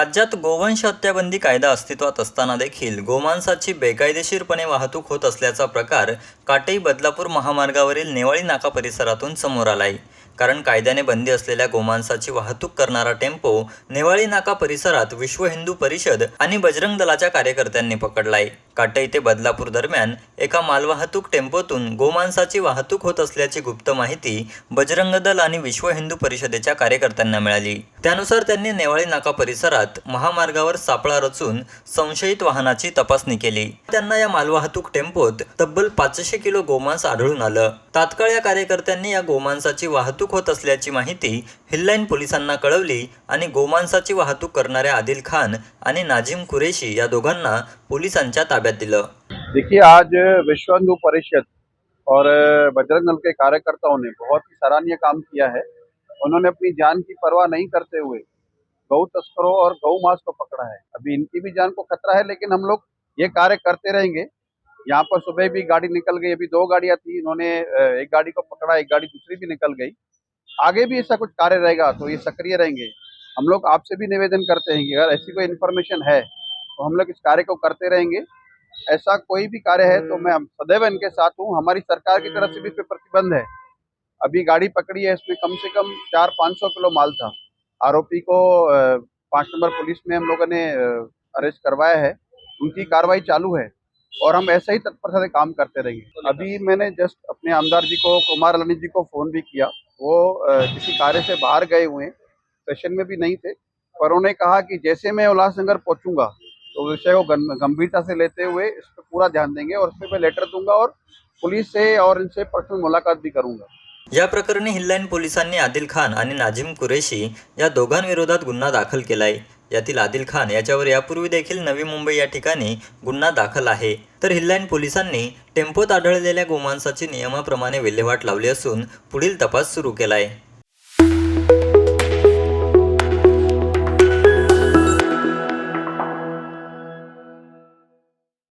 राज्यात गोवंश हत्याबंदी कायदा अस्तित्वात असताना देखील गोमांसाची बेकायदेशीरपणे वाहतूक होत असल्याचा प्रकार काटई बदलापूर महामार्गावरील नेवाळी नाका परिसरातून समोर आलाय. कारण कायद्याने बंदी असलेल्या गोमांसाची वाहतूक करणारा टेम्पो नेवाळी नाका परिसरात विश्व हिंदू परिषद आणि बजरंग दलाच्या कार्यकर्त्यांनी पकडलाय. काटई ते बदलापूर दरम्यान एका मालवाहतूक टेम्पोतून गोमांसाची वाहतूक होत असल्याची गुप्त माहिती बजरंग दल आणि विश्व हिंदू परिषदेच्या कार्यकर्त्यांना मिळाली. त्यानुसार त्यांनी नेवाळी नाका परिसरात महामार्गावर सापळा रचून संशयित वाहनाची तपासणी केली. त्यांना या मालवाहतूक टेम्पोत तब्बल पाचशे किलो गोमांस आढळून आलं. तात्काळ या कार्यकर्त्यांनी या गोमांसाची वाहतूक होत असल्याची माहिती हिल्लाईन पोलिसांना कळवली आणि गोमांसाची वाहतूक करणाऱ्या आदिल खान आणि नाझिम कुरेशी या दोघांना पोलिसांच्या ताब्यात दिलं. देखिए, आज विश्व हिंदू परिषद और बजरंग दल के कार्यकर्ताओं ने बहुत ही सराहनीय काम किया है। उन्होंने अपनी जान की परवाह नहीं करते हुए गौ तस्करों और गौ मांस को पकड़ा है। अभी इनकी भी जान को खतरा है, लेकिन हम लोग ये कार्य करते रहेंगे। यहाँ पर सुबह भी गाड़ी निकल गई, अभी दो गाड़ियाँ थी, इन्होंने एक गाड़ी को पकड़ा, एक गाड़ी दूसरी भी निकल गई। आगे भी ऐसा कुछ कार्य रहेगा तो ये सक्रिय रहेंगे। हम लोग आपसे भी निवेदन करते हैं कि अगर ऐसी कोई इन्फॉर्मेशन है तो हम लोग इस कार्य को करते रहेंगे। ऐसा कोई भी कार्य है तो मैं सदैव इनके साथ हूँ। हमारी सरकार की तरफ़ से भी इस पे प्रतिबंध है। अभी गाड़ी पकड़ी है, इसमें कम से कम चार पाँच सौ किलो माल था। आरोपी को पाँच नंबर पुलिस में हम लोगों ने अरेस्ट करवाया है। उनकी कार्रवाई चालू है। और हम ऐसे ही तत्परता से काम करते रहेंगे। अभी मैंने जस्ट अपने आमदार जी को कुमार अलानी जी को फ़ोन भी किया। वो किसी कार्य से बाहर गए हुए हैं। सेशन में भी नहीं थे। पर उन्होंने कहा कि जैसे मैं उल्लासनगर पहुंचूँगा तो विषय को गंभीरता से लेते हुए इस पर पूरा ध्यान देंगे और इस पर मैं लेटर दूँगा और पुलिस से और इनसे पर्सनल मुलाकात भी करूँगा। या प्रकरणी हिल्लाईन पोलिसांनी आदिल खान आणि नाझिम कुरेशी या दोघांविरोधात गुन्हा दाखल केलाय. यातील आदिल खान याच्यावर यापूर्वी देखील नवी मुंबई या ठिकाणी गुन्हा दाखल आहे. तर हिल्लाईन पोलिसांनी टेम्पोत आढळलेल्या गोमांसाची नियमाप्रमाणे विल्हेवाट लावली असून पुढील तपास सुरू केलाय.